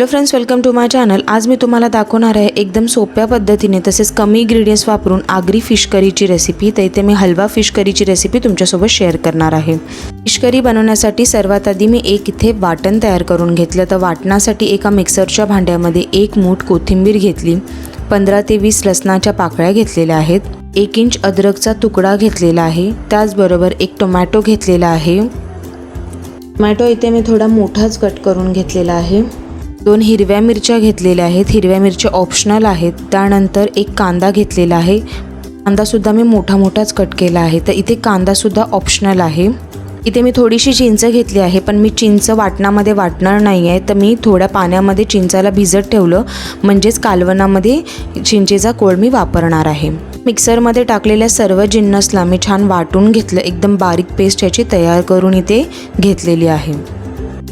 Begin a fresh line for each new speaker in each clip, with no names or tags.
Hello friends welcome to my channel आज मी तुम्हाला दाखवणार आहे एकदम सोप्या पद्धतीने तसेच कमी इन्ग्रेडियंट्स वापरून आगरी फिश करीची रेसिपी तर इथे मी हलवा फिश करीची रेसिपी तुमच्यासोबत शेअर करणार आहे. फिश करी बनवण्यासाठी सर्वात आधी मी एक इथे वाटण तयार करून घेतलं. तर वाटणासाठी एका मिक्सरच्या भांड्यामध्ये एक मूठ कोथिंबीर घेतली. पंधरा ते वीस लसणाच्या पाकळ्या घेतलेल्या आहेत. एक इंच अद्रकचा तुकडा घेतलेला आहे. त्याचबरोबर एक टोमॅटो घेतलेला आहे. टोमॅटो इथे मी थोडा मोठाच कट करून घेतलेला आहे. दोन हिरव्या मिरच्या घेतलेल्या आहेत. हिरव्या मिरच्या ऑप्शनल आहेत. त्यानंतर एक कांदा घेतलेला आहे. कांदासुद्धा मी मोठा मोठाच कट केला आहे. तर इथे कांदासुद्धा ऑप्शनल आहे. इथे मी थोडीशी चिंच घेतली आहे पण मी चिंच वाटणामध्ये वाटणार नाही आहे तर मी थोड्या पाण्यामध्ये चिंचाला भिजत ठेवलं. म्हणजेच कालवणामध्ये चिंचेचा कोळ मी वापरणार आहे. मिक्सरमध्ये टाकलेल्या सर्व जिन्नसला मी छान वाटून घेतलं. एकदम बारीक पेस्ट याची तयार करून इथे घेतलेली आहे.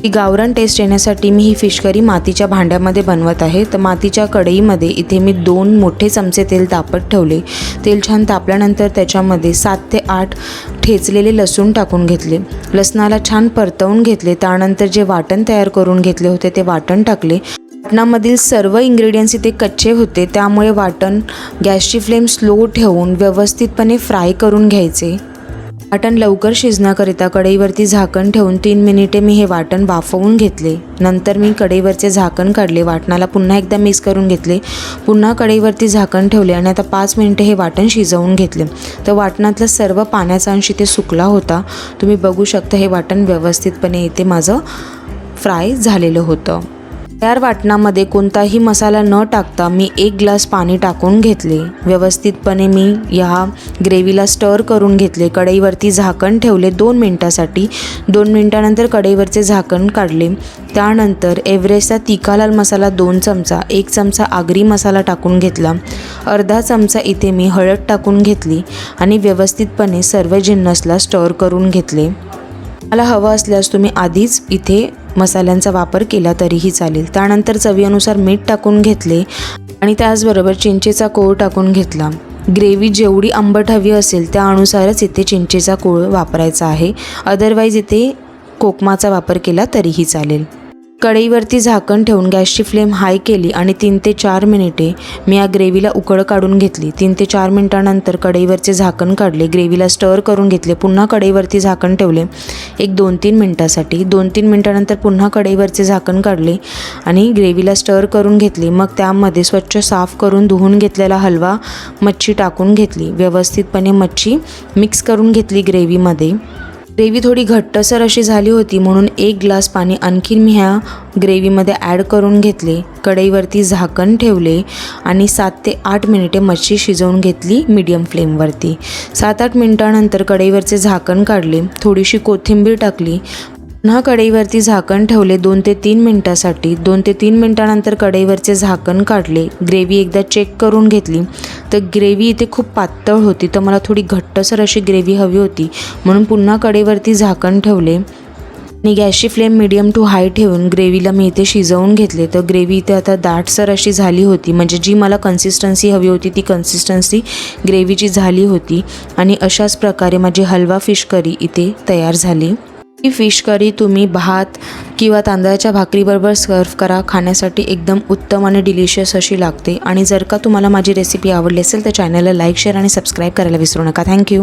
ही गावरान टेस्ट येण्यासाठी मी ही फिश करी मातीच्या भांड्यामध्ये बनवत आहे. तर मातीच्या कढईमध्ये इथे मी दोन मोठे चमचे तेल तापत ठेवले. तेल छान तापल्यानंतर त्याच्यामध्ये सात ते आठ ठेचलेले लसूण टाकून घेतले. लसणाला छान परतवून घेतले. त्यानंतर जे वाटण तयार करून घेतले होते ते वाटण टाकले. वाटणामधील सर्व इंग्रेडियंट्स इथे कच्चे होते. त्यामुळे वाटण गॅसची फ्लेम स्लो ठेवून व्यवस्थितपणे फ्राय करून घ्यायचे. वाटण लवकर शिजण्याकरिता कढईवरती झाकण ठेवून तीन मिनिटे मी हे वाटण वाफवून घेतले. नंतर मी कढईवरचे झाकण काढले. वाटणाला पुन्हा एकदा मिक्स करून घेतले. पुन्हा कढईवरती झाकण ठेवले आणि आता पाच मिनिटे हे वाटण शिजवून घेतले. तर वाटणातलं सर्व पाण्याचा अंश इथे सुकला होता. तुम्ही बघू शकता हे वाटण व्यवस्थितपणे इथे माझं फ्राय झालेलं होतं. तयार वाटणामध्ये कोणताही मसाला न टाकता मी एक ग्लास पाणी टाकून घेतले. व्यवस्थितपणे मी ह्या ग्रेव्हीला स्टर करून घेतले. कढईवरती झाकण ठेवले दोन मिनटासाठी. दोन मिनटानंतर कढईवरचे झाकण काढले. त्यानंतर एव्हरेस्टचा तिखालाल मसाला दोन चमचा एक चमचा आगरी मसाला टाकून घेतला. अर्धा चमचा इथे मी हळद टाकून घेतली आणि व्यवस्थितपणे सर्व जिन्नसला स्टर करून घेतले. मला हवं असल्यास तुम्ही आधीच इथे मसाल्यांचा वापर केला तरीही चालेल. त्यानंतर चवीनुसार मीठ टाकून घेतले आणि त्याचबरोबर चिंचेचा कोळ टाकून घेतला. ग्रेव्ही जेवढी आंबट हवी असेल त्या अनुसारच इथे चिंचेचा कोळ वापरायचा आहे. अदरवाईज इथे कोकमाचा वापर केला तरीही चालेल. कढईवरती झाकण ठेवून गॅसची फ्लेम हाय केली आणि तीन ते चार मिनिटे मी या ग्रेव्हीला उकळ काढून घेतली. तीन ते चार मिनिटानंतर कढईवरचे झाकण काढले. ग्रेव्हीला स्टर करून घेतले. पुन्हा कढईवरती झाकण ठेवले. एक दोन तीन मिनटासाठी. दोन तीन मिनटानंतर पुन्हा कढईवरचे झाकण काढले आणि ग्रेव्हीला स्टर करून घेतली. मग त्यामध्ये स्वच्छ साफ करून धुवून घेतलेला हलवा मच्छी टाकून घेतली. व्यवस्थितपणे मच्छी मिक्स करून घेतली ग्रेव्हीमध्ये. ग्रेव्ही थोडी घट्टसर अशी झाली होती म्हणून एक ग्लास पाणी आणखीन मी ह्या ग्रेव्हीमध्ये ॲड करून घेतले. कढईवरती झाकण ठेवले आणि सात ते आठ मिनिटे मच्छी शिजवून घेतली मीडियम फ्लेमवरती सात आठ मिनटानंतर कढईवरचे झाकण काढले. थोडीशी कोथिंबीर टाकली. पुन्हा कढईवरती झाकण ठेवले दोन ते तीन मिनटासाठी. दोन ते तीन मिनटानंतर कढईवरचे झाकण काढले. ग्रेव्ही एकदा चेक करून घेतली. तर ग्रेव्ही इथे खूप पातळ होती तर मला थोडी घट्टसर अशी ग्रेव्ही हवी होती. म्हणून पुन्हा कढईवरती झाकण ठेवले आणि गॅसची फ्लेम मिडियम टू हाय ठेवून ग्रेव्हीला मी इथे शिजवून घेतले. तर ग्रेव्ही इथे आता दाटसर अशी झाली होती. म्हणजे जी मला कन्सिस्टन्सी हवी होती ती कन्सिस्टन्सी ग्रेव्हीची झाली होती. आणि अशाच प्रकारे माझी हलवा फिश करी इथे तयार झाली. ही फिश करी तुम्ही भात किंवा तांदळाच्या भाकरीबरोबर सर्व करा. खाण्यासाठी एकदम उत्तम आणि डिलिशियस अशी लागते. आणि जर का तुम्हाला माझी रेसिपी आवडली असेल तर चॅनलला लाईक शेअर आणि सबस्क्राईब करायला विसरू नका. थँक्यू